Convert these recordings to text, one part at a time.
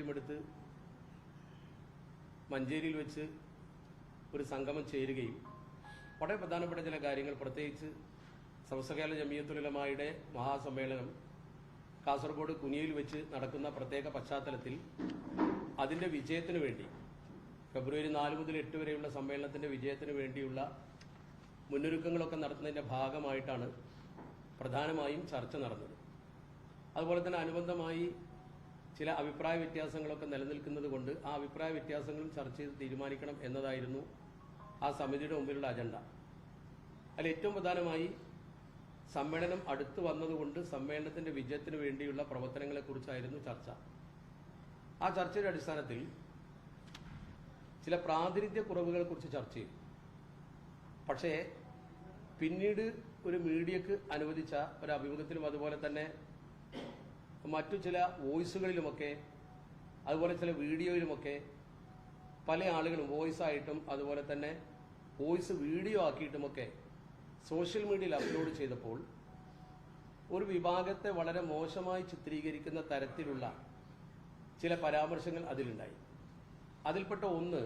താല്പര്യമെടുത്ത് മഞ്ചേരിയിൽ വെച്ച് ഒരു സംഗമം ചേരുകയും വളരെ പ്രധാനപ്പെട്ട ചില കാര്യങ്ങൾ പ്രത്യേകിച്ച് സമസ്തകാല ജമിയത്തുലമായുടെ മഹാസമ്മേളനം കാസർഗോഡ് കുനിയിൽ വെച്ച് നടക്കുന്ന പ്രത്യേക പശ്ചാത്തലത്തിൽ അതിന്റെ വിജയത്തിന് വേണ്ടി ഫെബ്രുവരി നാല് മുതൽ എട്ട് വരെയുള്ള സമ്മേളനത്തിന്റെ വിജയത്തിന് വേണ്ടിയുള്ള മുന്നൊരുക്കങ്ങളൊക്കെ നടത്തുന്നതിന്റെ ഭാഗമായിട്ടാണ് പ്രധാനമായും ചർച്ച നടന്നത്. അതുപോലെ തന്നെ അനുബന്ധമായി ചില അഭിപ്രായ വ്യത്യാസങ്ങളൊക്കെ നിലനിൽക്കുന്നത് കൊണ്ട് ആ അഭിപ്രായ വ്യത്യാസങ്ങളും ചർച്ച ചെയ്ത് തീരുമാനിക്കണം എന്നതായിരുന്നു ആ സമിതിയുടെ മുമ്പിലുള്ള അജണ്ട. അതിൽ ഏറ്റവും പ്രധാനമായി സമ്മേളനം അടുത്തു വന്നതുകൊണ്ട് സമ്മേളനത്തിന്റെ വിജയത്തിന് വേണ്ടിയുള്ള പ്രവർത്തനങ്ങളെക്കുറിച്ചായിരുന്നു ചർച്ച. ആ ചർച്ചയുടെ അടിസ്ഥാനത്തിൽ ചില പ്രാതിനിധ്യ കുറവുകളെ കുറിച്ച് ചർച്ച ചെയ്തു. പക്ഷേ പിന്നീട് ഒരു മീഡിയക്ക് അനുവദിച്ച ഒരു അഭിമുഖത്തിലും അതുപോലെ തന്നെ മറ്റു ചില വോയിസുകളിലുമൊക്കെ അതുപോലെ ചില വീഡിയോയിലുമൊക്കെ പല ആളുകളും വോയിസ് ആയിട്ടും അതുപോലെ തന്നെ വോയിസ് വീഡിയോ ആക്കിയിട്ടുമൊക്കെ സോഷ്യൽ മീഡിയയിൽ അപ്ലോഡ് ചെയ്തപ്പോൾ ഒരു വിഭാഗത്തെ വളരെ മോശമായി ചിത്രീകരിക്കുന്ന തരത്തിലുള്ള ചില പരാമർശങ്ങൾ അതിലുണ്ടായി. അതിൽപ്പെട്ട ഒന്ന്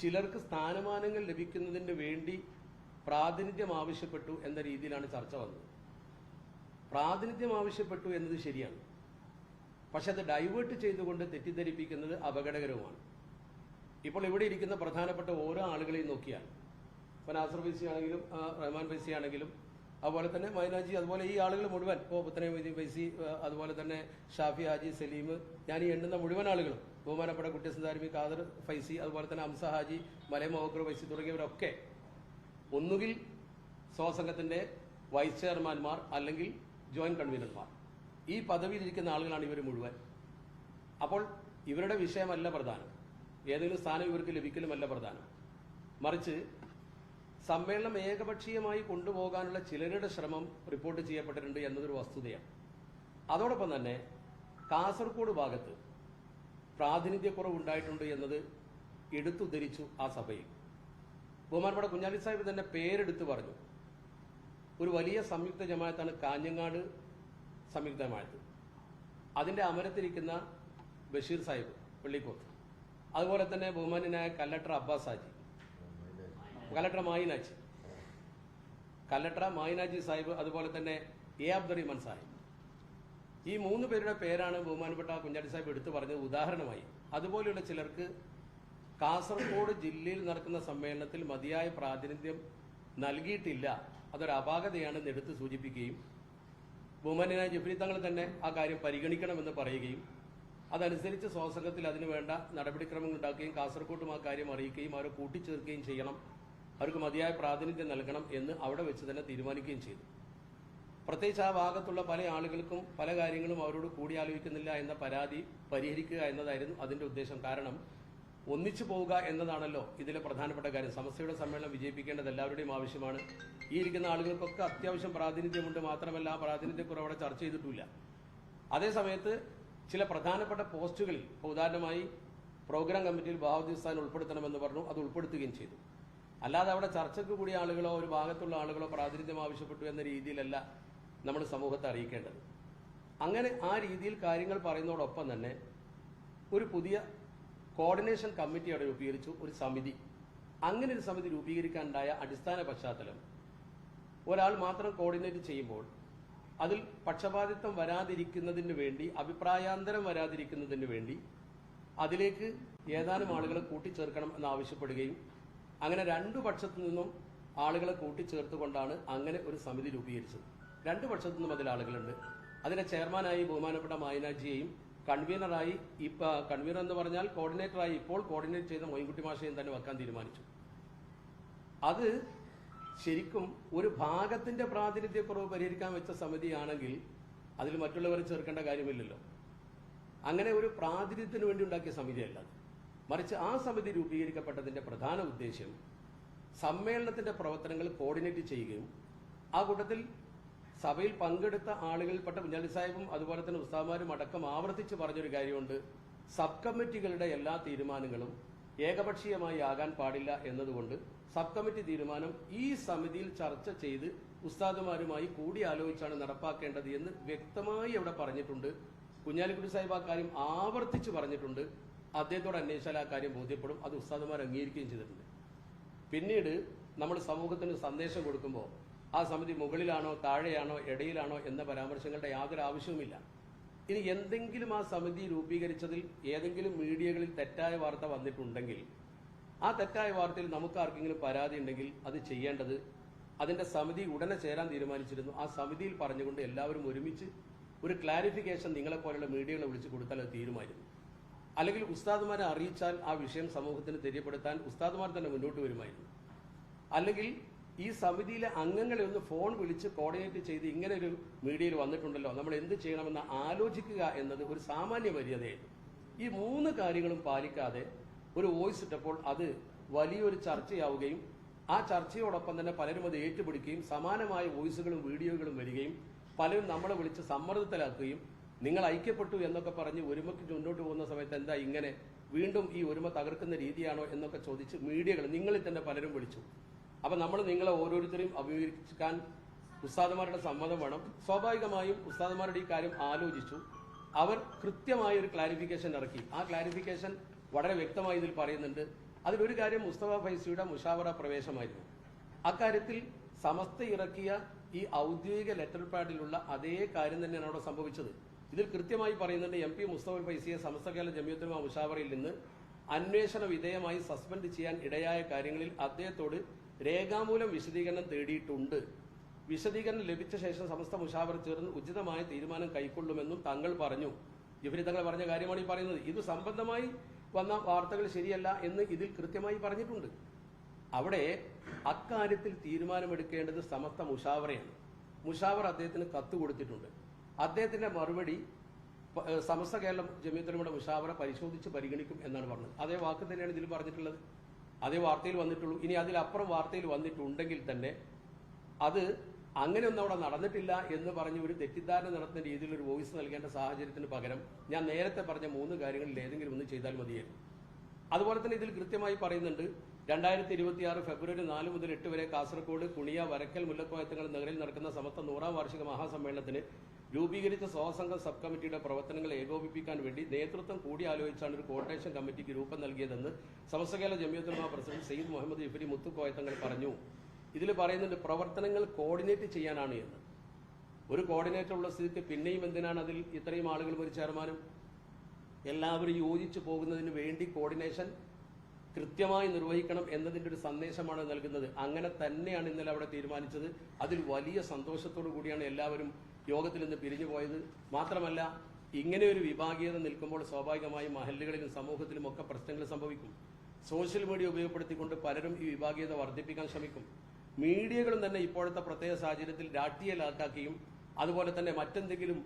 ചിലർക്ക് സ്ഥാനമാനങ്ങൾ ലഭിക്കുന്നതിന് വേണ്ടി പ്രാതിനിധ്യം ആവശ്യപ്പെട്ടു എന്ന രീതിയിലാണ് ചർച്ച വന്നത്. പ്രാതിനിധ്യം ആവശ്യപ്പെട്ടു എന്നത് ശരിയാണ്. പക്ഷെ അത് ഡൈവേർട്ട് ചെയ്തുകൊണ്ട് തെറ്റിദ്ധരിപ്പിക്കുന്നത് അപകടകരവുമാണ്. ഇപ്പോൾ ഇവിടെ ഇരിക്കുന്ന പ്രധാനപ്പെട്ട ഓരോ ആളുകളെയും നോക്കിയാൽ ഇപ്പൊ നാസർ ഫൈസി ആണെങ്കിലും റഹ്മാൻ ഫൈസി ആണെങ്കിലും അതുപോലെ തന്നെ മൈനാജി അതുപോലെ ഈ ആളുകൾ മുഴുവൻ ഇപ്പോൾ പുത്തനെ മൊയ്തീൻ ഫൈസി അതുപോലെ തന്നെ ഷാഫി ഹാജി സലീം ഞാൻ ഈ എണ്ണുന്ന മുഴുവൻ ആളുകളും ബഹുമാനപ്പെട്ട കുട്ടിയസുന്ദാരിമി കാദർ ഫൈസി അതുപോലെ തന്നെ അംസ ഹാജി മലയ മഹോക്കർ ഫൈസി തുടങ്ങിയവരൊക്കെ ഒന്നുകിൽ സ്വസംഘത്തിന്റെ വൈസ് ചെയർമാൻമാർ അല്ലെങ്കിൽ ജോയിന്റ് കൺവീനർമാർ ഈ പദവിയിലിരിക്കുന്ന ആളുകളാണ് ഇവർ മുഴുവൻ. അപ്പോൾ ഇവരുടെ വിഷയമല്ല പ്രധാനം. ഏതെങ്കിലും സ്ഥാനം ഇവർക്ക് ലഭിക്കലുമല്ല പ്രധാനം. മറിച്ച് സമ്മേളനം ഏകപക്ഷീയമായി കൊണ്ടുപോകാനുള്ള ചിലരുടെ ശ്രമം റിപ്പോർട്ട് ചെയ്യപ്പെട്ടിട്ടുണ്ട് എന്നതൊരു വസ്തുതയാണ്. അതോടൊപ്പം തന്നെ കാസർഗോഡ് ഭാഗത്ത് പ്രാതിനിധ്യക്കുറവ് ഉണ്ടായിട്ടുണ്ട് എന്നത് എടുത്തുദ്ധരിച്ചു ആ സഭയിൽ. ബഹുമാനപ്പെട്ട കുഞ്ഞാലി സാഹിബ് തന്നെ പേരെടുത്ത് പറഞ്ഞു. ഒരു വലിയ സംയുക്ത ജമാഅത്താണ് കാഞ്ഞങ്ങാട് സംയുക്ത ജമാഅത്ത് അതിന്റെ അമരത്തിരിക്കുന്ന ബഷീർ സാഹിബ് വെള്ളിക്കോത്ത്. അതുപോലെ തന്നെ ബഹുമാന്യനായ കല്ലട്ടർ അബ്ബാസ് ഹാജി കലക്ടർ മായിനാജി കല്ലട്ട മായിനാജി സാഹിബ് അതുപോലെ തന്നെ എ അബ്ദുറഹിമാൻ സാഹിബ്. ഈ മൂന്ന് പേരുടെ പേരാണ് ബഹുമാനപ്പെട്ട കുഞ്ഞാടി സാഹിബ് എടുത്തു പറഞ്ഞത് ഉദാഹരണമായി. അതുപോലെയുള്ള ചിലർക്ക് കാസർഗോഡ് ജില്ലയിൽ നടക്കുന്ന സമ്മേളനത്തിൽ മതിയായ പ്രാതിനിധ്യം നൽകിയിട്ടില്ല അതൊരു അപാകതയാണെന്ന് എടുത്ത് സൂചിപ്പിക്കുകയും ബഹുമാന്യനായ ജഫ്രി തങ്ങൾ തന്നെ ആ കാര്യം പരിഗണിക്കണമെന്ന് പറയുകയും അതനുസരിച്ച് സ്വാസംഘത്തിൽ അതിനുവേണ്ട നടപടിക്രമങ്ങൾ ഉണ്ടാക്കുകയും കാസർഗോട്ടും ആ കാര്യം അറിയിക്കുകയും അവരെ കൂട്ടിച്ചേർക്കുകയും ചെയ്യണം. അവർക്ക് മതിയായ പ്രാതിനിധ്യം നൽകണം എന്ന് അവിടെ വെച്ച് തന്നെ തീരുമാനിക്കുകയും ചെയ്തു. പ്രത്യേകിച്ച് ആ ഭാഗത്തുള്ള പല ആളുകൾക്കും പല കാര്യങ്ങളും അവരോട് കൂടിയാലോചിക്കുന്നില്ല എന്ന പരാതി പരിഹരിക്കുക എന്നതായിരുന്നു അതിന്റെ ഉദ്ദേശം. കാരണം ഒന്നിച്ചു പോവുക എന്നതാണല്ലോ ഇതിലെ പ്രധാനപ്പെട്ട കാര്യം. സമസ്തയുടെ സമ്മേളനം വിജയിപ്പിക്കേണ്ടത് എല്ലാവരുടെയും ആവശ്യമാണ്. ഈ ഇരിക്കുന്ന ആളുകൾക്കൊക്കെ അത്യാവശ്യം പ്രാതിനിധ്യമുണ്ട് മാത്രമല്ല ആ പ്രാതിനിധ്യക്കുറവ് ചർച്ച ചെയ്തിട്ടില്ല. അതേസമയത്ത് ചില പ്രധാനപ്പെട്ട പോസ്റ്റുകളിൽ ഇപ്പോൾ ഉദാഹരണമായി പ്രോഗ്രാം കമ്മിറ്റിയിൽ ബഹാവുദ്ദീൻ ഉൾപ്പെടുത്തണമെന്ന് പറഞ്ഞു അത് ഉൾപ്പെടുത്തുകയും ചെയ്തു. അല്ലാതെ അവിടെ ചർച്ചയ്ക്ക് കൂടിയ ആളുകളോ ഒരു ഭാഗത്തുള്ള ആളുകളോ പ്രാതിനിധ്യം ആവശ്യപ്പെട്ടു എന്ന രീതിയിലല്ല നമ്മൾ സമൂഹത്തെ അറിയിക്കേണ്ടത്. അങ്ങനെ ആ രീതിയിൽ കാര്യങ്ങൾ പറയുന്നതോടൊപ്പം തന്നെ ഒരു പുതിയ കോർഡിനേഷൻ കമ്മിറ്റി അവിടെ രൂപീകരിച്ചു ഒരു സമിതി. അങ്ങനെ ഒരു സമിതി രൂപീകരിക്കാനുണ്ടായ അടിസ്ഥാന പശ്ചാത്തലം ഒരാൾ മാത്രം കോർഡിനേറ്റ് ചെയ്യുമ്പോൾ അതിൽ പക്ഷപാതിത്വം വരാതിരിക്കുന്നതിന് വേണ്ടി അഭിപ്രായാന്തരം വരാതിരിക്കുന്നതിന് വേണ്ടി അതിലേക്ക് ഏതാനും ആളുകളെ കൂട്ടിച്ചേർക്കണം എന്ന് ആവശ്യപ്പെടുകയും അങ്ങനെ രണ്ടു പക്ഷത്തു നിന്നും ആളുകളെ കൂട്ടിച്ചേർത്തുകൊണ്ടാണ് അങ്ങനെ ഒരു സമിതി രൂപീകരിച്ചത്. രണ്ടു പക്ഷത്തു നിന്നും അതിൽ ആളുകളുണ്ട്. അതിന്റെ ചെയർമാനായി ബഹുമാനപ്പെട്ട മായനാജിയെയും കൺവീനറായി ഇപ്പൊ കൺവീനർ എന്ന് പറഞ്ഞാൽ കോർഡിനേറ്ററായി ഇപ്പോൾ കോർഡിനേറ്റ് ചെയ്ത മൊയ്ൻകുട്ടി മാഷയും തന്നെ വെക്കാൻ തീരുമാനിച്ചു അത് ശരിക്കും ഒരു ഭാഗത്തിന്റെ പ്രാതിനിധ്യക്കുറവ് പരിഹരിക്കാൻ വെച്ച സമിതിയാണെങ്കിൽ അതിൽ മറ്റുള്ളവരെ ചേർക്കേണ്ട കാര്യമില്ലല്ലോ അങ്ങനെ ഒരു പ്രാതിനിധ്യത്തിന് വേണ്ടി ഉണ്ടാക്കിയ സമിതിയല്ല. മറിച്ച് ആ സമിതി രൂപീകരിക്കപ്പെട്ടതിന്റെ പ്രധാന ഉദ്ദേശ്യം സമ്മേളനത്തിന്റെ പ്രവർത്തനങ്ങൾ കോർഡിനേറ്റ് ചെയ്യുകയും ആ കൂട്ടത്തിൽ സഭയിൽ പങ്കെടുത്ത ആളുകളിൽപ്പെട്ട കുഞ്ഞാലി സാഹിബും അതുപോലെ തന്നെ ഉസ്താമാരും അടക്കം ആവർത്തിച്ച് പറഞ്ഞൊരു കാര്യമുണ്ട്. സബ് കമ്മിറ്റികളുടെ എല്ലാ തീരുമാനങ്ങളും ഏകപക്ഷീയമായി ആകാൻ പാടില്ല എന്നതുകൊണ്ട് സബ് കമ്മിറ്റി തീരുമാനം ഈ സമിതിയിൽ ചർച്ച ചെയ്ത് ഉസ്താദുമാരുമായി കൂടിയാലോചിച്ചാണ് നടപ്പാക്കേണ്ടത് എന്ന് വ്യക്തമായി അവിടെ പറഞ്ഞിട്ടുണ്ട്. കുഞ്ഞാലിക്കുട്ടി സാഹിബ് ആ കാര്യം ആവർത്തിച്ച് പറഞ്ഞിട്ടുണ്ട്. അദ്ദേഹത്തോട് അന്വേഷിച്ചാൽ ആ കാര്യം ബോധ്യപ്പെടും. അത് ഉസ്താദുമാർ അംഗീകരിക്കുകയും ചെയ്തിട്ടുണ്ട്. പിന്നീട് നമ്മൾ സമൂഹത്തിന് സന്ദേശം കൊടുക്കുമ്പോൾ ആ സമിതി മുകളിലാണോ താഴെയാണോ ഇടയിലാണോ എന്ന പരാമർശങ്ങളുടെ യാതൊരു ആവശ്യവുമില്ല. ഇനി എന്തെങ്കിലും ആ സമിതി രൂപീകരിച്ചതിൽ ഏതെങ്കിലും മീഡിയകളിൽ തെറ്റായ വാർത്ത വന്നിട്ടുണ്ടെങ്കിൽ ആ തെറ്റായ വാർത്തയിൽ നമുക്ക് ആർക്കെങ്കിലും പരാതി ഉണ്ടെങ്കിൽ അത് ചെയ്യേണ്ടത് അതിന്റെ സമിതി ഉടനെ ചേരാൻ തീരുമാനിച്ചിരുന്നു. ആ സമിതിയിൽ പറഞ്ഞുകൊണ്ട് എല്ലാവരും ഒരുമിച്ച് ഒരു ക്ലാരിഫിക്കേഷൻ നിങ്ങളെ പോലുള്ള മീഡിയകളെ വിളിച്ചു കൊടുത്താൽ അത് തീരുമാനിക്കും. അല്ലെങ്കിൽ ഉസ്താദുമാരെ അറിയിച്ചാൽ ആ വിഷയം സമൂഹത്തിന് തെര്യപ്പെടുത്താൻ ഉസ്താദുമാർ തന്നെ മുന്നോട്ട് വരുമായിരുന്നു. അല്ലെങ്കിൽ ഈ സമിതിയിലെ അംഗങ്ങളെ ഒന്ന് ഫോൺ വിളിച്ച് കോർഡിനേറ്റ് ചെയ്ത് ഇങ്ങനെ ഒരു മീഡിയയിൽ വന്നിട്ടുണ്ടല്ലോ. നമ്മൾ എന്ത് ചെയ്യണമെന്ന് ആലോചിക്കുക എന്നത് ഒരു സാമാന്യ മര്യാദയായിരുന്നു. ഈ മൂന്ന് കാര്യങ്ങളും പാലിക്കാതെ ഒരു വോയിസ് ഇട്ടപ്പോൾ അത് വലിയൊരു ചർച്ചയാവുകയും ആ ചർച്ചയോടൊപ്പം തന്നെ പലരും അത് ഏറ്റുപിടിക്കുകയും സമാനമായ വോയിസുകളും വീഡിയോകളും വരികയും പലരും നമ്മളെ വിളിച്ച് സമ്മർദ്ദത്തിലാക്കുകയും നിങ്ങൾ ഐക്യപ്പെട്ടു എന്നൊക്കെ പറഞ്ഞ് ഒരുമയ്ക്ക് മുന്നോട്ട് പോകുന്ന സമയത്ത് എന്താ ഇങ്ങനെ വീണ്ടും ഈ ഒരുമ തകർക്കുന്ന രീതിയാണോ എന്നൊക്കെ ചോദിച്ച് മീഡിയകൾ നിങ്ങളിൽ തന്നെ പലരും വിളിച്ചു. അപ്പൊ നമ്മൾ നിങ്ങളെ ഓരോരുത്തരെയും അഭിമുഖീകരിക്കാൻ ഉസ്താദന്മാരുടെ സമ്മതം വേണം. സ്വാഭാവികമായും ഉസ്താദന്മാരുടെ ഈ കാര്യം ആലോചിച്ചു. അവർ കൃത്യമായ ഒരു ക്ലാരിഫിക്കേഷൻ ഇറക്കി. ആ ക്ലാരിഫിക്കേഷൻ വളരെ വ്യക്തമായി ഇതിൽ പറയുന്നുണ്ട്. അതിലൊരു കാര്യം മുസ്തഫ ഫൈസിയുടെ മുഷാവറ പ്രവേശമായിരുന്നു. അക്കാര്യത്തിൽ സമസ്ത ഇറക്കിയ ഈ ഔദ്യോഗിക ലെറ്റർ പാഡിലുള്ള അതേ കാര്യം തന്നെയാണ് അവിടെ സംഭവിച്ചത്. ഇതിൽ കൃത്യമായി പറയുന്നുണ്ട് എം പി മുസ്തഫ ഫൈസിയെ സമസ്ത കേരള ജമിയത്തുമ മുഷാവറയിൽ നിന്ന് അന്വേഷണ വിധേയമായി സസ്പെൻഡ് ചെയ്യാൻ ഇടയായ കാര്യങ്ങളിൽ അദ്ദേഹത്തോട് രേഖാമൂലം വിശദീകരണം തേടിയിട്ടുണ്ട്. വിശദീകരണം ലഭിച്ച ശേഷം സമസ്ത മുഷാവർ ചേർന്ന് ഉചിതമായ തീരുമാനം കൈക്കൊള്ളുമെന്നും തങ്ങൾ പറഞ്ഞു. ഇവർ തങ്ങൾ പറഞ്ഞ കാര്യമാണ് ഈ പറയുന്നത്. ഇത് സംബന്ധമായി വന്ന വാർത്തകൾ ശരിയല്ല എന്ന് ഇതിൽ കൃത്യമായി പറഞ്ഞിട്ടുണ്ട്. അവിടെ അക്കാര്യത്തിൽ തീരുമാനമെടുക്കേണ്ടത് സമസ്ത മുഷാവറയാണ്. മുഷാവർ അദ്ദേഹത്തിന് കത്ത് കൊടുത്തിട്ടുണ്ട്. അദ്ദേഹത്തിന്റെ മറുപടി സമസ്ത കേരളം ജമീയത്തുലമയുടെ മുഷാവറ പരിശോധിച്ച് പരിഗണിക്കും എന്നാണ് പറഞ്ഞത്. അതേ വാക്ക് തന്നെയാണ് ഇതിൽ പറഞ്ഞിട്ടുള്ളത്. അതേ വാർത്തയിൽ വന്നിട്ടുള്ളൂ. ഇനി അതിലപ്പുറം വാർത്തയിൽ വന്നിട്ടുണ്ടെങ്കിൽ തന്നെ അത് അങ്ങനെയൊന്നും അവിടെ നടന്നിട്ടില്ല എന്ന് പറഞ്ഞ് ഒരു തെറ്റിദ്ധാരണ നടത്തുന്ന രീതിയിൽ ഒരു വോയിസ് നൽകേണ്ട സാഹചര്യത്തിന് പകരം ഞാൻ നേരത്തെ പറഞ്ഞ മൂന്ന് കാര്യങ്ങളിൽ ഏതെങ്കിലും ഒന്ന് ചെയ്താൽ മതിയായിരുന്നു. അതുപോലെ തന്നെ ഇതിൽ കൃത്യമായി പറയുന്നുണ്ട് രണ്ടായിരത്തി ഇരുപത്തി ആറ് ഫെബ്രുവരി നാല് മുതൽ എട്ട് വരെ കാസർഗോഡ് കുണിയ വരക്കൽ മുല്ലക്കോയത്തങ്ങൾ നഗരിൽ നടക്കുന്ന സമസ്ത നൂറാം വാർഷിക മഹാസമ്മേളനത്തിന് രൂപീകരിച്ച സ്വാസംഘ സബ് കമ്മിറ്റിയുടെ പ്രവർത്തനങ്ങൾ ഏകോപിപ്പിക്കാൻ വേണ്ടി നേതൃത്വം കൂടിയാലോചിച്ചാണ് ഒരു കോർഡിനേഷൻ കമ്മിറ്റിക്ക് രൂപം നൽകിയതെന്ന് സമസ്തകേല ജമിയത്തുലമ പ്രസിഡന്റ് സെയ്ദ് മുഹമ്മദ് ജഫരി മുത്തുക്കോയത്തങ്ങൾ പറഞ്ഞു. ഇതിൽ പറയുന്നുണ്ട് പ്രവർത്തനങ്ങൾ കോർഡിനേറ്റ് ചെയ്യാനാണ് എന്ന്. ഒരു കോർഡിനേറ്റർ ഉള്ള സ്ഥിതിക്ക് പിന്നെയും എന്തിനാണ് അതിൽ ഇത്രയും ആളുകൾ ഒരു ചെയർമാനും? എല്ലാവരും യോജിച്ചു പോകുന്നതിന് വേണ്ടി കോർഡിനേഷൻ കൃത്യമായി നിർവഹിക്കണം എന്നതിന്റെ ഒരു സന്ദേശമാണ് നൽകുന്നത്. അങ്ങനെ തന്നെയാണ് ഇന്നലെ അവിടെ തീരുമാനിച്ചത്. അതിൽ വലിയ സന്തോഷത്തോടു കൂടിയാണ് എല്ലാവരും യോഗത്തിൽ നിന്ന് പിരിഞ്ഞു പോയത്. മാത്രമല്ല ഇങ്ങനെ ഒരു വിഭാഗീയത നിൽക്കുമ്പോൾ സ്വാഭാവികമായും മഹല്ലുകളിലും സമൂഹത്തിലും ഒക്കെ പ്രശ്നങ്ങൾ സംഭവിക്കും. സോഷ്യൽ മീഡിയ ഉപയോഗപ്പെടുത്തിക്കൊണ്ട് പലരും ഈ വിഭാഗീയത വർദ്ധിപ്പിക്കാൻ ശ്രമിക്കും. മീഡിയകളും തന്നെ ഇപ്പോഴത്തെ പ്രത്യേക സാഹചര്യത്തിൽ രാഷ്ട്രീയലാക്കാക്കിയും അതുപോലെ തന്നെ മറ്റെന്തെങ്കിലും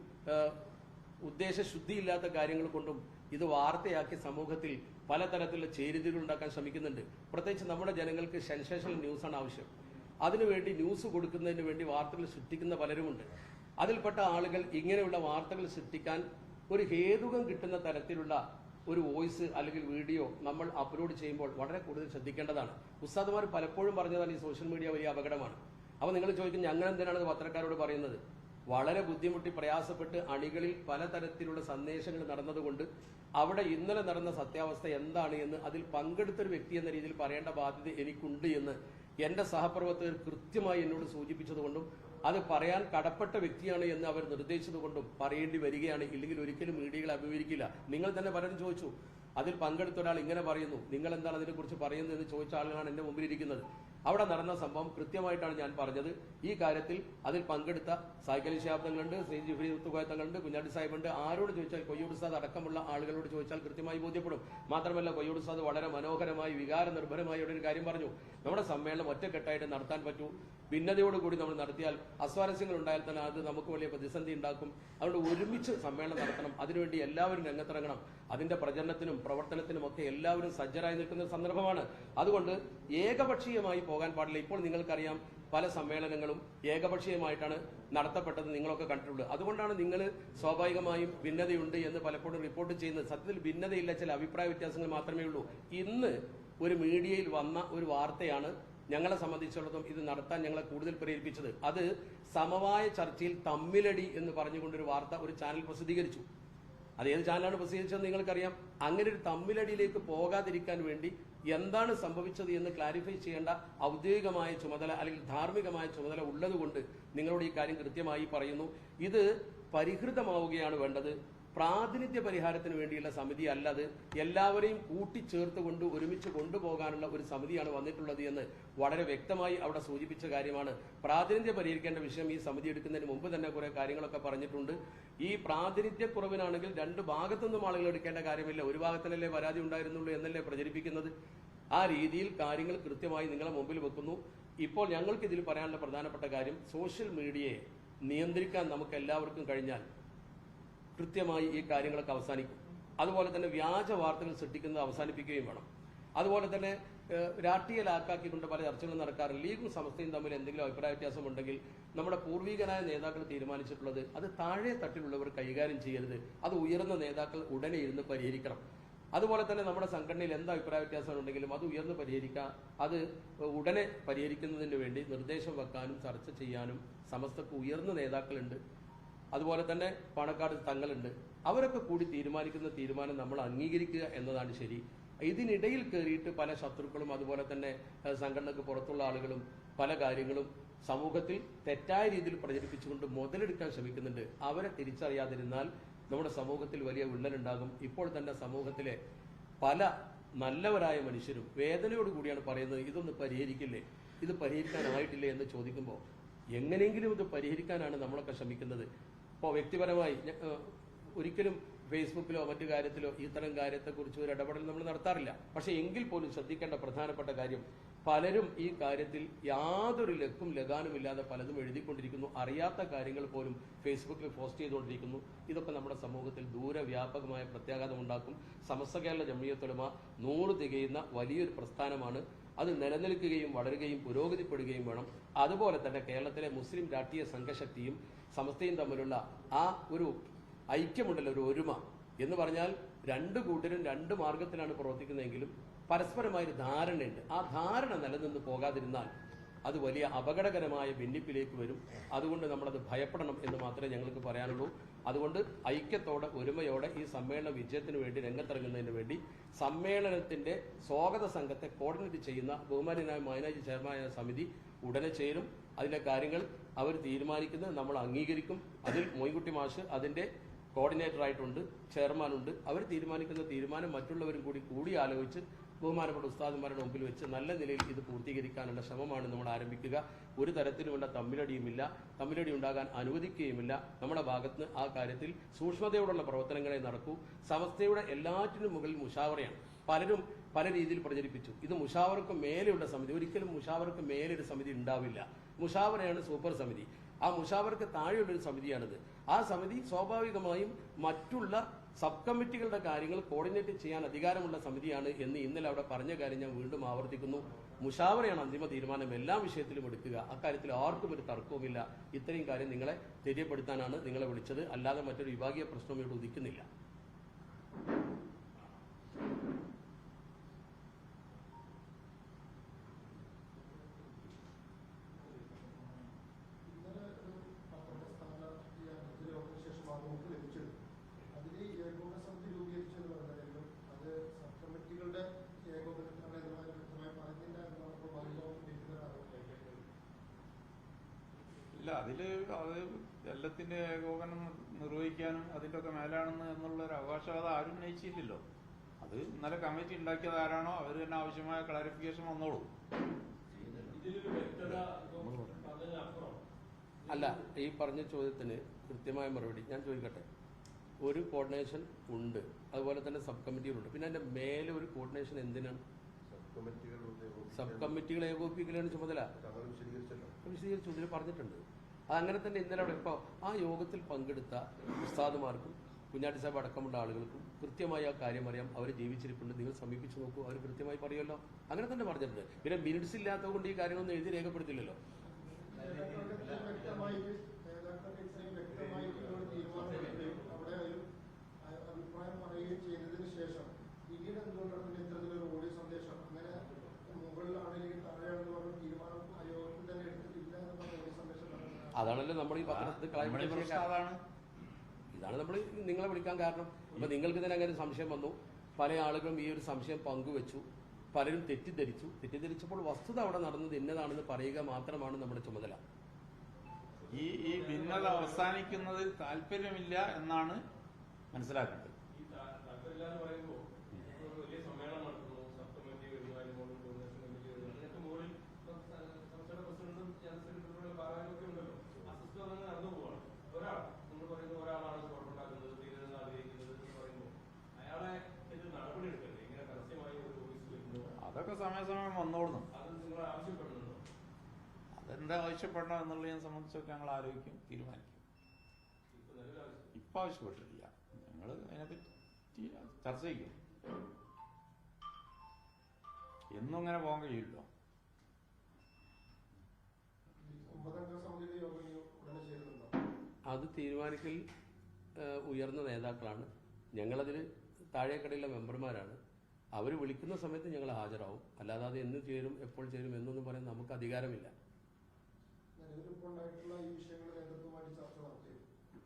ഉദ്ദേശശുദ്ധിയില്ലാത്ത കാര്യങ്ങൾ കൊണ്ടും ഇത് വാർത്തയാക്കി സമൂഹത്തിൽ പലതരത്തിലുള്ള ചേരുതികൾ ഉണ്ടാക്കാൻ ശ്രമിക്കുന്നുണ്ട്. പ്രത്യേകിച്ച് നമ്മുടെ ജനങ്ങൾക്ക് സെൻസേഷണൽ ന്യൂസാണ് ആവശ്യം. അതിനുവേണ്ടി ന്യൂസ് കൊടുക്കുന്നതിന് വേണ്ടി വാർത്തകൾ സൃഷ്ടിക്കുന്ന പലരുമുണ്ട്. അതിൽപ്പെട്ട ആളുകൾ ഇങ്ങനെയുള്ള വാർത്തകൾ സൃഷ്ടിക്കാൻ ഒരു ഹേതുകം കിട്ടുന്ന തരത്തിലുള്ള ഒരു വോയിസ് അല്ലെങ്കിൽ വീഡിയോ നമ്മൾ അപ്ലോഡ് ചെയ്യുമ്പോൾ വളരെ കൂടുതൽ ശ്രദ്ധിക്കേണ്ടതാണ്. ഉസ്താദ്മാർ പലപ്പോഴും പറഞ്ഞതാണ് ഈ സോഷ്യൽ മീഡിയ വലിയ അപകടമാണ്. അപ്പോൾ നിങ്ങൾ ചോദിക്കും ഞങ്ങൾ എന്തിനാണ് പത്രക്കാരോട് പറയുന്നത്? വളരെ ബുദ്ധിമുട്ടി പ്രയാസപ്പെട്ട് അണികളിൽ പലതരത്തിലുള്ള സന്ദേശങ്ങൾ നടന്നതുകൊണ്ട് അവിടെ ഇന്നലെ നടന്ന സത്യാവസ്ഥ എന്താണ് എന്ന് അതിൽ പങ്കെടുത്തൊരു വ്യക്തി എന്ന രീതിയിൽ പറയേണ്ട ബാധ്യത എനിക്കുണ്ട് എന്ന് എന്റെ സഹപ്രവർത്തകർ കൃത്യമായി എന്നോട് സൂചിപ്പിച്ചതുകൊണ്ടും അത് പറയാൻ കടപ്പെട്ട വ്യക്തിയാണ് എന്ന് അവർ നിർദ്ദേശിച്ചതുകൊണ്ടും പറയേണ്ടി വരികയാണ്. ഇല്ലെങ്കിൽ ഒരിക്കലും മീഡിയകൾ അഭിമുഖീകരിക്കില്ല. നിങ്ങൾ തന്നെ പലരും ചോദിച്ചു അതിൽ പങ്കെടുത്ത ഒരാൾ ഇങ്ങനെ പറയുന്നു. നിങ്ങൾ എന്താണ് അതിനെക്കുറിച്ച് പറയുന്നത്? എന്ന് ചോദിച്ച ആളുകളാണ് എന്റെ മുമ്പിൽ ഇരിക്കുന്നത് അവിടെ നടന്ന സംഭവം കൃത്യമായിട്ടാണ് ഞാൻ പറഞ്ഞത്. ഈ കാര്യത്തിൽ അതിൽ പങ്കെടുത്ത സായിക്കലി ശാബ്ദങ്ങളുണ്ട് ശ്രീ ജിഫ്രി കുഞ്ഞാടി കുഞ്ഞാട്ടി സാഹിബുണ്ട് ആരോട് ചോദിച്ചാൽ കൊയ്യൂർ ഉസ്താദ് അടക്കമുള്ള ആളുകളോട് ചോദിച്ചാൽ കൃത്യമായി ബോധ്യപ്പെടും. മാത്രമല്ല കൊയ്യൂർ ഉസ്താദ് വളരെ മനോഹരമായി വികാര നിർഭരമായി ഒരു കാര്യം പറഞ്ഞു. നമ്മുടെ സമ്മേളനം ഒറ്റക്കെട്ടായിട്ട് നടത്താൻ പറ്റൂ. ഭിന്നതയോടുകൂടി നമ്മൾ നടത്തിയാൽ അസ്വാരസ്യങ്ങൾ ഉണ്ടായാൽ തന്നെ അത് നമുക്ക് വലിയ പ്രതിസന്ധി ഉണ്ടാക്കും. അതുകൊണ്ട് ഒരുമിച്ച് സമ്മേളനം നടത്തണം. അതിനുവേണ്ടി എല്ലാവരും രംഗത്തിറങ്ങണം. അതിന്റെ പ്രചരണത്തിനും പ്രവർത്തനത്തിനും ഒക്കെ എല്ലാവരും സജ്ജരായി നിൽക്കുന്ന ഒരു സന്ദർഭമാണ്. അതുകൊണ്ട് ഏകപക്ഷീയമായി പോകാൻ പാടില്ല. ഇപ്പോൾ നിങ്ങൾക്കറിയാം പല സമ്മേളനങ്ങളും ഏകപക്ഷീയമായിട്ടാണ് നടത്തപ്പെട്ടത്. നിങ്ങളൊക്കെ കണ്ടിട്ടുള്ളത് അതുകൊണ്ടാണ് നിങ്ങൾ സ്വാഭാവികമായും ഭിന്നതയുണ്ട് എന്ന് പലപ്പോഴും റിപ്പോർട്ട് ചെയ്യുന്നത്. സത്യത്തിൽ ഭിന്നതയില്ല. ചില അഭിപ്രായ വ്യത്യാസങ്ങൾ മാത്രമേ ഉള്ളൂ. ഇന്ന് ഒരു മീഡിയയിൽ വന്ന ഒരു വാർത്തയാണ് ഞങ്ങളെ സംബന്ധിച്ചിടത്തോളം ഇത് നടത്താൻ ഞങ്ങളെ കൂടുതൽ പ്രേരിപ്പിച്ചത്. അത് സമവായ ചർച്ചയിൽ തമ്മിലടി എന്ന് പറഞ്ഞുകൊണ്ടൊരു വാർത്ത ഒരു ചാനൽ പ്രസിദ്ധീകരിച്ചു. അത് ഏത് ചാനലാണ് പ്രസിദ്ധീകരിച്ചതെന്ന് നിങ്ങൾക്കറിയാം. അങ്ങനെ ഒരു തമ്മിലടിയിലേക്ക് പോകാതിരിക്കാൻ വേണ്ടി എന്താണ് സംഭവിച്ചത് എന്ന് ക്ലാരിഫൈ ചെയ്യേണ്ട ഔദ്യോഗികമായ ചുമതല അല്ലെങ്കിൽ ധാർമ്മികമായ ചുമതല ഉള്ളതുകൊണ്ട് നിങ്ങളോട് ഈ കാര്യം കൃത്യമായി പറയുന്നു. ഇത് പരിഹൃതമാവുകയാണ് വേണ്ടത്. പ്രാതിനിധ്യ പരിഹാരത്തിന് വേണ്ടിയുള്ള സമിതി അല്ലത് എല്ലാവരെയും കൂട്ടിച്ചേർത്തുകൊണ്ട് ഒരുമിച്ച് കൊണ്ടുപോകാനുള്ള ഒരു സമിതിയാണ് വന്നിട്ടുള്ളത് എന്ന് വളരെ വ്യക്തമായി അവിടെ സൂചിപ്പിച്ച കാര്യമാണ്. പ്രാതിനിധ്യ പരിഹരിക്കേണ്ട വിഷയം ഈ സമിതി എടുക്കുന്നതിന് മുമ്പ് തന്നെ കുറെ കാര്യങ്ങളൊക്കെ പറഞ്ഞിട്ടുണ്ട്. ഈ പ്രാതിനിധ്യക്കുറവിനാണെങ്കിൽ രണ്ട് ഭാഗത്തുനിന്നും ആളുകൾ എടുക്കേണ്ട കാര്യമില്ല. ഒരു ഭാഗത്തിനല്ലേ പരാതി ഉണ്ടായിരുന്നുള്ളൂ എന്നല്ലേ പ്രചരിപ്പിക്കുന്നത്. ആ രീതിയിൽ കാര്യങ്ങൾ കൃത്യമായി നിങ്ങളെ മുമ്പിൽ വെക്കുന്നു. ഇപ്പോൾ ഞങ്ങൾക്ക് ഇതിൽ പറയാനുള്ള പ്രധാനപ്പെട്ട കാര്യം സോഷ്യൽ മീഡിയയെ നിയന്ത്രിക്കാൻ നമുക്ക് എല്ലാവർക്കും കഴിഞ്ഞാൽ കൃത്യമായി ഈ കാര്യങ്ങളൊക്കെ അവസാനിക്കും. അതുപോലെ തന്നെ വ്യാജ വാർത്തകൾ സൃഷ്ടിക്കുന്നത് അവസാനിപ്പിക്കുകയും വേണം. അതുപോലെ തന്നെ രാഷ്ട്രീയ ലാക്കാക്കിക്കൊണ്ട് പല ചർച്ചകളും നടക്കാറുണ്ട് ലീഗും സമസ്തയും തമ്മിൽ എന്തെങ്കിലും അഭിപ്രായ വ്യത്യാസം ഉണ്ടെങ്കിൽ നമ്മുടെ പൂർവികനായ നേതാക്കൾ തീരുമാനിച്ചിട്ടുള്ളത് അത് താഴെ തട്ടിലുള്ളവർ കൈകാര്യം ചെയ്യരുത്. അത് ഉയർന്ന നേതാക്കൾ ഉടനെ ഇരുന്ന് പരിഹരിക്കണം. അതുപോലെ തന്നെ നമ്മുടെ സംഘടനയിൽ എന്ത് അഭിപ്രായ വ്യത്യാസം ഉണ്ടെങ്കിലും അത് ഉയർന്ന് പരിഹരിക്കുക അത് ഉടനെ പരിഹരിക്കുന്നതിന് വേണ്ടി നിർദ്ദേശം വെക്കാനും ചർച്ച ചെയ്യാനും സമസ്തക്ക് ഉയർന്ന നേതാക്കളുണ്ട്. അതുപോലെ തന്നെ പാണക്കാട് തങ്ങളുണ്ട്. അവരൊക്കെ കൂടി തീരുമാനിക്കുന്ന തീരുമാനം നമ്മൾ അംഗീകരിക്കുക എന്നതാണ് ശരി. ഇതിനിടയിൽ കയറിയിട്ട് പല ശത്രുക്കളും അതുപോലെ തന്നെ സംഘടനക്ക് പുറത്തുള്ള ആളുകളും പല കാര്യങ്ങളും സമൂഹത്തിൽ തെറ്റായ രീതിയിൽ പ്രചരിപ്പിച്ചുകൊണ്ട് മുതലെടുക്കാൻ ശ്രമിക്കുന്നുണ്ട്. അവരെ തിരിച്ചറിയാതിരുന്നാൽ നമ്മുടെ സമൂഹത്തിൽ വലിയ വിള്ളലുണ്ടാകും. ഇപ്പോൾ തന്നെ സമൂഹത്തിലെ പല നല്ലവരായ മനുഷ്യരും വേദനയോട് കൂടിയാണ് പറയുന്നത് ഇതൊന്ന് പരിഹരിക്കില്ലേ? ഇത് പരിഹരിക്കാനായിട്ടില്ലേ? എന്ന് ചോദിക്കുമ്പോൾ എങ്ങനെയെങ്കിലും ഇത് പരിഹരിക്കാനാണ് നമ്മളൊക്കെ ശ്രമിക്കുന്നത്. ഇപ്പോൾ വ്യക്തിപരമായി ഒരിക്കലും ഫേസ്ബുക്കിലോ മറ്റു കാര്യത്തിലോ ഇത്തരം കാര്യത്തെക്കുറിച്ച് ഒരു ഇടപെടൽ നമ്മൾ നടത്താറില്ല. പക്ഷേ എങ്കിൽ പോലും ശ്രദ്ധിക്കേണ്ട പ്രധാനപ്പെട്ട കാര്യം പലരും ഈ കാര്യത്തിൽ യാതൊരു ലക്കും ലഗാനുമില്ലാതെ പലതും എഴുതിക്കൊണ്ടിരിക്കുന്നു. അറിയാത്ത കാര്യങ്ങൾ പോലും ഫേസ്ബുക്കിൽ പോസ്റ്റ് ചെയ്തുകൊണ്ടിരിക്കുന്നു. ഇതൊക്കെ നമ്മുടെ സമൂഹത്തിൽ ദൂരവ്യാപകമായ പ്രത്യാഘാതം ഉണ്ടാക്കും. സമസ്ത കേരള ജമിയത്തുലമ നൂറ് തികയുന്ന വലിയൊരു പ്രസ്ഥാനമാണ് അത് നിലനിൽക്കുകയും വളരുകയും പുരോഗതിപ്പെടുകയും വേണം. അതുപോലെ തന്നെ കേരളത്തിലെ മുസ്ലിം രാഷ്ട്രീയ സംഘശക്തിയും സമസ്തയും തമ്മിലുള്ള ആ ഒരു ഐക്യമുണ്ടല്ലോ ഒരു ഒരുമ. എന്ന് പറഞ്ഞാൽ രണ്ട് കൂട്ടരും രണ്ട് മാർഗത്തിലാണ് പ്രവർത്തിക്കുന്നതെങ്കിലും പരസ്പരമായൊരു ധാരണയുണ്ട്. ആ ധാരണ നിലനിന്ന് പോകാതിരുന്നാൽ അത് വലിയ അപകടകരമായ ഭിന്നിപ്പിലേക്ക് വരും. അതുകൊണ്ട് നമ്മളത് ഭയപ്പെടണം എന്ന് മാത്രമേ ഞങ്ങൾക്ക് പറയാനുള്ളൂ. അതുകൊണ്ട് ഐക്യത്തോടെ ഒരുമയോടെ ഈ സമ്മേളന വിജയത്തിന് വേണ്ടി രംഗത്തിറങ്ങുന്നതിന് വേണ്ടി സമ്മേളനത്തിന്റെ സ്വാഗത സംഘത്തെ കോർഡിനേറ്റ് ചെയ്യുന്ന ബഹുമാനായ മൈനാജി ചെയർമാനായ സമിതി ഉടനെ ചേരും. അതിന്റെ കാര്യങ്ങൾ അവർ തീരുമാനിക്കുന്നത് നമ്മൾ അംഗീകരിക്കും. അതിൽ മൊയ്കുട്ടി മാഷ് അതിന്റെ കോർഡിനേറ്റർ ആയിട്ടുണ്ട് ചെയർമാനുണ്ട് അവർ തീരുമാനിക്കുന്ന തീരുമാനം മറ്റുള്ളവരും കൂടി കൂടി ആലോചിച്ച് ബഹുമാനപ്പെട്ട ഉസ്താദന്മാരുടെ മുമ്പിൽ വെച്ച് നല്ല നിലയിൽ ഇത് പൂർത്തീകരിക്കാനുള്ള ശ്രമമാണ് നമ്മൾ ആരംഭിക്കുക. ഒരു തരത്തിലുമുള്ള തമ്മിലടിയുമില്ല. തമ്മിലടി ഉണ്ടാകാൻ അനുവദിക്കുകയുമില്ല. നമ്മുടെ ഭാഗത്ത് ആ കാര്യത്തിൽ സൂക്ഷ്മതയോടുള്ള പ്രവർത്തനങ്ങളെ നടക്കൂ. സമസ്തയുടെ എല്ലാറ്റിനും മുകളിൽ മുഷാവറയാണ്. പലരും പല രീതിയിൽ പ്രചരിപ്പിച്ചു. ഇത് മുഷാവർക്ക് മേലെയുള്ള സമിതി. ഒരിക്കലും മുഷാവർക്ക് മേലെ ഒരു സമിതി ഉണ്ടാവില്ല. മുഷാവറയാണ് സൂപ്പർ സമിതി. ആ മുഷാവർക്ക് താഴെയുള്ള ഒരു സമിതിയാണിത്. ആ സമിതി സ്വാഭാവികമായും മറ്റുള്ള സബ് കമ്മിറ്റികളുടെ കാര്യങ്ങൾ കോർഡിനേറ്റ് ചെയ്യാൻ അധികാരമുള്ള സമിതിയാണ് എന്ന് ഇന്നലെ അവിടെ പറഞ്ഞ കാര്യം ഞാൻ വീണ്ടും ആവർത്തിക്കുന്നു. മുഷാവറയാണ് അന്തിമ തീരുമാനം. എല്ലാ വിഷയത്തിലും എടുക്കുക. അക്കാര്യത്തിൽ ആർക്കും ഒരു തർക്കവുമില്ല. ഇത്രയും കാര്യം നിങ്ങളെ തെര്യപ്പെടുത്താനാണ് നിങ്ങളെ വിളിച്ചത്. അല്ലാതെ മറ്റൊരു വിഭാഗീയ പ്രശ്നവും ഇവിടെ ഉദിക്കുന്നില്ല ഇന്നലെ ഒരു പത്രപ്രസ്ഥാന ഈ അനന്തരയോഗത്തിന് ശേഷമാണ് നമുക്ക് ലഭിച്ചത് അതിൽ ഈ ഏകോപന സമിതി രൂപീകരിച്ചെന്ന് പറഞ്ഞാലും അത് സബ് കമ്മിറ്റികളുടെ ഏകോപനത്തിനാണ് എന്നതിന് വ്യക്തമായി പറഞ്ഞില്ല എന്നാണ് ഇപ്പോൾ ഭാഗ്യവും ഇല്ല അതിൽ അത് എല്ലാത്തിന്റെ ഏകോപനം നിർവഹിക്കാനും അതിന്റെ ഒക്കെ മേലാണെന്ന് അത് ആരും ഉന്നയിച്ചില്ലല്ലോ അത് ഇന്നലെ കമ്മിറ്റി ഉണ്ടാക്കിയത് ആരാണോ അവർ തന്നെ ആവശ്യമായ ക്ലാരിഫിക്കേഷൻ വന്നോളൂ. അല്ല ഈ പറഞ്ഞ ചോദ്യത്തിന് കൃത്യമായ മറുപടി ഞാൻ ചോദിക്കട്ടെ. ഒരു കോർഡിനേഷൻ ഉണ്ട്. അതുപോലെ തന്നെ സബ് കമ്മിറ്റികളുണ്ട് പിന്നെ അതിന്റെ മേലെ ഒരു കോർഡിനേഷൻ എന്തിനാണ്? സബ് കമ്മിറ്റികൾ ഏകോപിപ്പിക്കലാണ് ചുമതല. വിശദീകരിച്ചു ഇതിൽ പറഞ്ഞിട്ടുണ്ട്. അത് അങ്ങനെ തന്നെ ഇന്നലെ അവിടെ ഇപ്പോൾ ആ യോഗത്തിൽ പങ്കെടുത്ത ഉസ്താദുമാർക്കും കുഞ്ഞാട്ടി സാഹിബ് അടക്കമുള്ള ആളുകൾക്കും കൃത്യമായി ആ കാര്യം അറിയാം. അവർ ജീവിച്ചിരിപ്പുണ്ട്. നിങ്ങൾ സമീപിച്ചു നോക്കൂ. അവർ കൃത്യമായി പറയുമല്ലോ. അങ്ങനെ തന്നെ പറഞ്ഞിട്ടുണ്ട്. പിന്നെ മിനിറ്റ്സ് ഇല്ലാത്തതുകൊണ്ട് ഈ കാര്യങ്ങളൊന്നും എഴുതി രേഖപ്പെടുത്തില്ലല്ലോ. നേതാക്കൾക്ക് വ്യക്തമായിട്ട് നേതാക്കൾക്ക് ഇത്രയും വ്യക്തമായിട്ട് ഒരു തീരുമാനമെടുക്കുകയും അവിടെ ഒരു അ- അഭിപ്രായം പറയുകയും ചെയ്തതിന് ശേഷം പിന്നീട് എന്തുകൊണ്ടാണ് പിന്നെ ഇത്തരത്തിലൊരു ഓഡിയോ സന്ദേശം അങ്ങനെ മുകളിലാണെങ്കിൽ താഴെയാണെന്ന് പറഞ്ഞ തീരുമാനം ആ തന്നെ എടുത്തിട്ടില്ല എന്നുള്ള ഓഡിയോ സന്ദേശം അതാണല്ലോ നമ്മൾ ഈ പത്രത്തിൽ അതാണ് നമ്മൾ നിങ്ങളെ വിളിക്കാൻ കാരണം. അപ്പൊ നിങ്ങൾക്ക് തന്നെ അങ്ങനെ സംശയം വന്നു. പല ആളുകളും ഈ ഒരു സംശയം പങ്കുവെച്ചു. പലരും തെറ്റിദ്ധരിച്ചു. തെറ്റിദ്ധരിച്ചപ്പോൾ വസ്തുത അവിടെ നടന്നത് ഇന്നതാണെന്ന് പറയുക മാത്രമാണ് നമ്മുടെ ചുമതല. ഈ ഈ ഭിന്നത അവസാനിക്കുന്നതിൽ താല്പര്യമില്ല എന്നാണ് മനസ്സിലാക്കേണ്ടത് ഈ താ- താല്പര്യമില്ല എന്ന് പറയുമ്പോൾ ഒരു വലിയ സമ്മേളനം നടത്തുന്നു സബ് കമ്മിറ്റി വരുന്നു അതിന് മുകളിൽ കോർഡിനേഷൻ കമ്മിറ്റി വരുന്നു അതിനൊക്കെ മുകളിൽ ഇപ്പം സ- സംസ്ഥാന പ്രസിഡന്റും ജനറൽ സെക്രട്ടറിയുടെ ഭാരവാഹികളും ഒക്കെ ഉണ്ടല്ലോ ആ സിസ്റ്റം അങ്ങനെ നടന്നു പോവാണ് ഒരാൾ നമ്മൾ പറയുന്ന ഒരാളാണ് കുഴപ്പമുണ്ടാക്കുന്നത് തീരുന്നത് ആഗ്രഹിക്കുന്നത് എന്ന് പറയുമ്പോൾ അയാളെ ഇത് നടപടി എടുക്കണ്ടേ ഇങ്ങനെ പരസ്യമായി ഒരു ഓഫീസ് വരുന്നു അതൊക്കെ സമയസമയം വന്നോളുന്നു. അതെന്താ ആവശ്യപ്പെടണം എന്നുള്ളതിനെ സംബന്ധിച്ചൊക്കെ ഞങ്ങൾ ആലോചിക്കും തീരുമാനിക്കും. ഇപ്പൊ ആവശ്യപ്പെട്ടിട്ടില്ല. ഞങ്ങൾ അതിനെപ്പറ്റി ചർച്ച ചെയ്യും എന്നും അങ്ങനെ പോകാൻ കഴിയില്ലോ അത് തീരുമാനിക്കൽ ഉയർന്ന നേതാക്കളാണ്. ഞങ്ങളതിൽ താഴേക്കടയിലെ മെമ്പർമാരാണ്. അവർ വിളിക്കുന്ന സമയത്ത് ഞങ്ങൾ ഹാജരാവും. അല്ലാതെ അത് എന്ന് ചേരും എപ്പോൾ ചേരും എന്നൊന്നും പറയാൻ നമുക്ക് അധികാരമില്ല.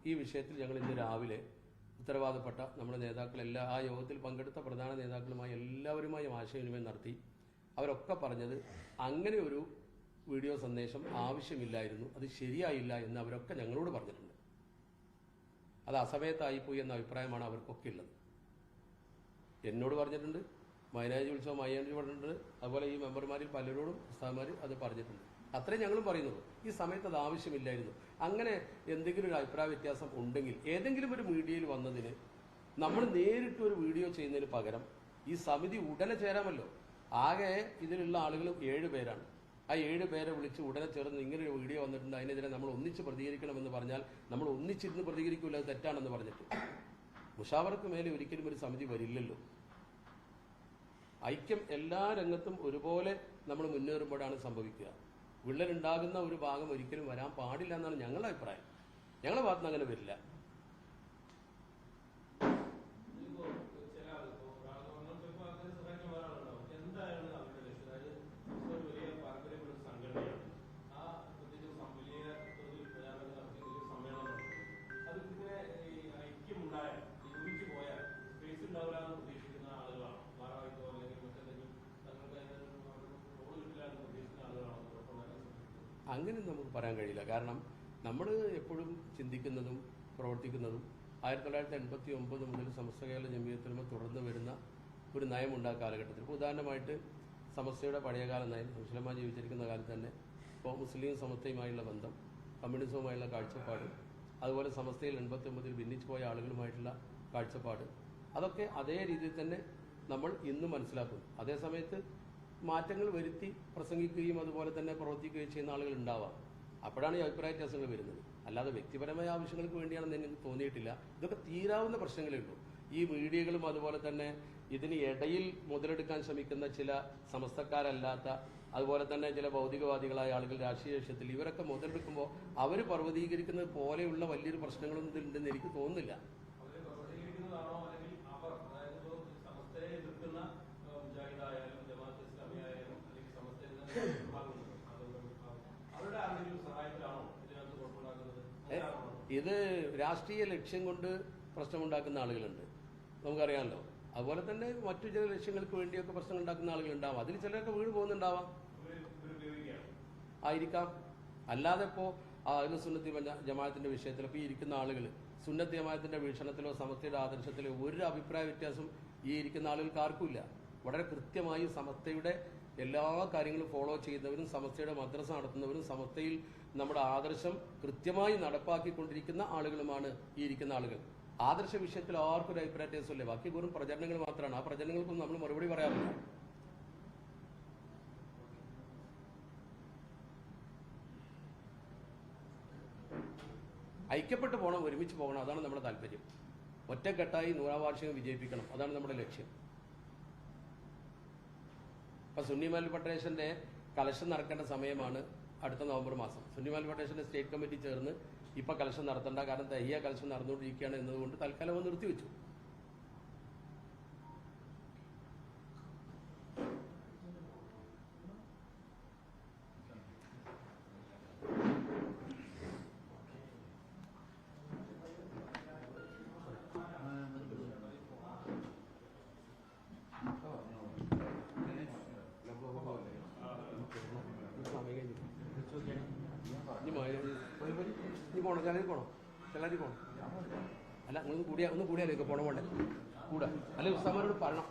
ഈ വിഷയത്തിൽ ഞങ്ങൾ ഇന്ന് രാവിലെ ഉത്തരവാദപ്പെട്ട നമ്മുടെ നേതാക്കൾ എല്ലാ ആ യോഗത്തിൽ പങ്കെടുത്ത പ്രധാന നേതാക്കളുമായി എല്ലാവരുമായും ആശയവിനിമയം നടത്തി. അവരൊക്കെ പറഞ്ഞത് അങ്ങനെ ഒരു വീഡിയോ സന്ദേശം ആവശ്യമില്ലായിരുന്നു അത് ശരിയായില്ല എന്ന് അവരൊക്കെ ഞങ്ങളോട് പറഞ്ഞിട്ടുണ്ട്. അത് അസമയത്തായിപ്പോയി എന്ന അഭിപ്രായമാണ് അവർക്കൊക്കെ ഉള്ളത്. എന്നോട് പറഞ്ഞിട്ടുണ്ട് മൈനാജി ഉത്സവം മൈനാജി പറഞ്ഞിട്ടുണ്ട് അതുപോലെ ഈ മെമ്പർമാരിൽ പലരോടും ഉസ്താദ്മാർ അത് പറഞ്ഞിട്ടുണ്ട്. അത്രയും ഞങ്ങളും പറയുന്നുള്ളൂ. ഈ സമയത്ത് അത് ആവശ്യമില്ലായിരുന്നു. അങ്ങനെ എന്തെങ്കിലും ഒരു അഭിപ്രായ വ്യത്യാസം ഉണ്ടെങ്കിൽ ഏതെങ്കിലും ഒരു മീഡിയയിൽ വന്നതിന് നമ്മൾ നേരിട്ട് ഒരു വീഡിയോ ചെയ്യുന്നതിന് പകരം ഈ സമിതി ഉടനെ ചേരാമല്ലോ. ആകെ ഇതിലുള്ള ആളുകൾ ഏഴ് പേരാണ്. ആ ഏഴ് പേരെ വിളിച്ച് ഉടനെ ചേർന്ന് ഒരു വീഡിയോ വന്നിട്ടുണ്ട്. അതിനെതിരെ നമ്മൾ ഒന്നിച്ച് പ്രതികരിക്കണമെന്ന് പറഞ്ഞാൽ നമ്മൾ ഒന്നിച്ചിരുന്ന് പ്രതികരിക്കില്ല അത് തെറ്റാണെന്ന് പറഞ്ഞിട്ട്. മുഷാവർക്ക് മേലെ ഒരിക്കലും ഒരു സമിതി വരില്ലല്ലോ. ഐക്യം എല്ലാ രംഗത്തും ഒരുപോലെ നമ്മൾ മുന്നേറുമ്പോഴാണ് സംഭവിക്കുക. വിള്ളലുണ്ടാകുന്ന ഒരു ഭാഗം ഒരിക്കലും വരാൻ പാടില്ല എന്നാണ് ഞങ്ങളുടെ അഭിപ്രായം. ഞങ്ങളുടെ ഭാഗത്തുനിന്ന് അങ്ങനെ വരില്ല. അങ്ങനെ നമുക്ക് പറയാൻ കഴിയില്ല. കാരണം നമ്മൾ എപ്പോഴും ചിന്തിക്കുന്നതും പ്രവർത്തിക്കുന്നതും ആയിരത്തി തൊള്ളായിരത്തി എൺപത്തി ഒമ്പത് മുതൽ സമസ്ത കേരള ജമീയത്തിലുമ തുടർന്ന് വരുന്ന ഒരു നയമുണ്ട് ആ കാലഘട്ടത്തിൽ. ഇപ്പോൾ ഉദാഹരണമായിട്ട് സമസ്തയുടെ പഴയകാല നയം മുസ്ലിമാ ജീവിച്ചിരിക്കുന്ന കാലത്ത് തന്നെ ഇപ്പോൾ മുസ്ലിം സമസ്തയുമായുള്ള ബന്ധം കമ്മ്യൂണിസവുമായുള്ള കാഴ്ചപ്പാട് അതുപോലെ സമസ്തയിൽ എൺപത്തി ഒമ്പതിൽ ഭിന്നിച്ചു പോയ ആളുകളുമായിട്ടുള്ള കാഴ്ചപ്പാട് അതൊക്കെ അതേ രീതിയിൽ തന്നെ നമ്മൾ ഇന്ന് മനസ്സിലാക്കുന്നു. അതേസമയത്ത് മാറ്റങ്ങൾ വരുത്തി പ്രസംഗിക്കുകയും അതുപോലെ തന്നെ പ്രവർത്തിക്കുകയും ചെയ്യുന്ന ആളുകൾ ഉണ്ടാവാം. അപ്പോഴാണ് ഈ അഭിപ്രായ വ്യത്യാസങ്ങൾ വരുന്നത്. അല്ലാതെ വ്യക്തിപരമായ ആവശ്യങ്ങൾക്ക് വേണ്ടിയാണെന്ന് എനിക്ക് തോന്നിയിട്ടില്ല. ഇതൊക്കെ തീരാവുന്ന പ്രശ്നങ്ങളേ ഉള്ളൂ. ഈ മീഡിയകളും അതുപോലെ തന്നെ ഇതിന് ഇടയിൽ മുതലെടുക്കാൻ ശ്രമിക്കുന്ന ചില സമസ്തക്കാരല്ലാത്ത അതുപോലെ തന്നെ ചില ഭൗതികവാദികളായ ആളുകൾ രാഷ്ട്രീയ ലക്ഷ്യത്തിൽ ഇവരൊക്കെ മുതലെടുക്കുമ്പോൾ അവർ പർവതീകരിക്കുന്നത് പോലെയുള്ള വലിയൊരു പ്രശ്നങ്ങളൊന്നും ഇതിലുണ്ടെന്ന് എനിക്ക് തോന്നുന്നില്ല അവരെ പ്രവർത്തിക്കുന്നതാണോ അല്ലെങ്കിൽ അവർ അതായത് ഇപ്പോൾ സമസ്തയെ എതിർക്കുന്ന ഏഹ്, മുജാഹിദായാലും ജമാഅത്ത് ഇസ്ലാമി ആയാലും അല്ലെങ്കിൽ സമസ്തയിൽ നിന്ന് വിഭാഗമുണ്ട് അതുകൊണ്ട് വിഭാഗം. അവരുടെ ആരെങ്കിലും സഹായത്തിലാണോ ഇതിനകത്ത് കുഴപ്പമുണ്ടാക്കുന്നത് ഏ, അങ്ങനെയാണോ? ഇത് രാഷ്ട്രീയ ലക്ഷ്യം കൊണ്ട് പ്രശ്നമുണ്ടാക്കുന്ന ആളുകളുണ്ട്. നമുക്കറിയാമല്ലോ അതുപോലെ തന്നെ മറ്റു ചില ലക്ഷ്യങ്ങൾക്ക് വേണ്ടിയൊക്കെ പ്രശ്നങ്ങൾ ഉണ്ടാക്കുന്ന ആളുകളുണ്ടാവാം. അതിൽ ചിലരൊക്കെ വീട് പോകുന്നുണ്ടാവാം. ആയിരിക്കാം. അല്ലാതെ ഇപ്പോൾ അഖില സുന്നത്തി ജമാഅത്തിന്റെ വിഷയത്തിൽ ഇപ്പോൾ ഇരിക്കുന്ന ആളുകൾ സുന്നത്ത് ജമാഅത്തിന്റെ വീക്ഷണത്തിലോ സമസ്തയുടെ ആദർശത്തിലോ ഒരു അഭിപ്രായ വ്യത്യാസം ഈ ഇരിക്കുന്ന ആളുകൾക്ക് ആർക്കുമില്ല. വളരെ കൃത്യമായി സമസ്തയുടെ എല്ലാ കാര്യങ്ങളും ഫോളോ ചെയ്യുന്നവരും സമസ്തയുടെ മദ്രസ നടത്തുന്നവരും സമസ്തയിൽ നമ്മുടെ ആദർശം കൃത്യമായി നടപ്പാക്കിക്കൊണ്ടിരിക്കുന്ന ആളുകളുമാണ് ഈ ഇരിക്കുന്ന ആളുകൾ. ആദർശ വിഷയത്തിൽ ആർക്കും ഒരു അഭിപ്രായ വ്യത്യാസമില്ല ബാക്കി വെറും പ്രചരണങ്ങൾ മാത്രമാണ്. ആ പ്രചരണങ്ങൾക്കൊന്നും നമ്മൾ മറുപടി പറയാറില്ല. ഐക്യപ്പെട്ടു പോകണം ഒരുമിച്ച് പോകണം അതാണ് നമ്മുടെ താല്പര്യം. ഒറ്റക്കെട്ടായി നൂറാം വാർഷികം വിജയിപ്പിക്കണം അതാണ് നമ്മുടെ ലക്ഷ്യം. ഇപ്പൊ സുന്നിമാൽ ഫെഡറേഷന്റെ കലശം നടക്കേണ്ട സമയമാണ്. അടുത്ത നവംബർ മാസം. സുന്നിമാൽ ഫൗണ്ടേഷന്റെ സ്റ്റേറ്റ് കമ്മിറ്റി ചേർന്ന് ഇപ്പൊ കലക്ഷൻ നടത്തേണ്ട. കാരണം തയ്യ കലക്ഷൻ നടന്നുകൊണ്ടിരിക്കുകയാണ് എന്നതുകൊണ്ട് തൽക്കാലം നിർത്തിവെച്ചു. നീ പോണോ? ചെല്ലാരി പോണോ? അല്ല നിങ്ങൾ കൂടിയാ ഒന്ന് കൂടിയാലേ പോണ വേണ്ടേ കൂടാ. അല്ലെ ഉസ്താമാരോട് പറയണം.